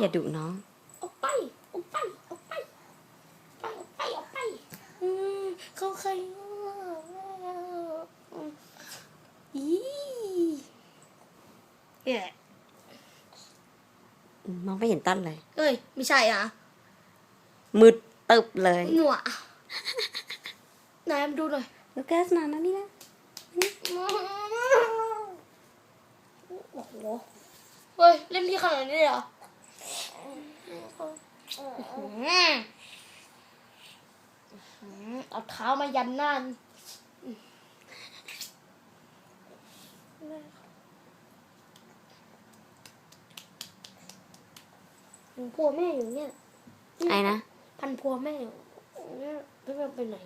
อย่าดุน้องออกไปออกไปออกไปไปออกไปออกไปอืมเขาใครอีเนี่ยมองไม่เห็นต้นเลยเอ้ย ไม่ใช่อะมืดตึบเลยหนัวไหนมาดูหน่อยลูกัสมามานี่นะโอ้โหเฮ้ย เล่นที่ขนาดนี้เลยเหรออื้อหือ เอาเท้ามายันหน้านี่พันพัวแม่อยู่เนี่ย ไอ้นะ พันพัวแม่อยู่เนี่ยไม่รู้ไปไหน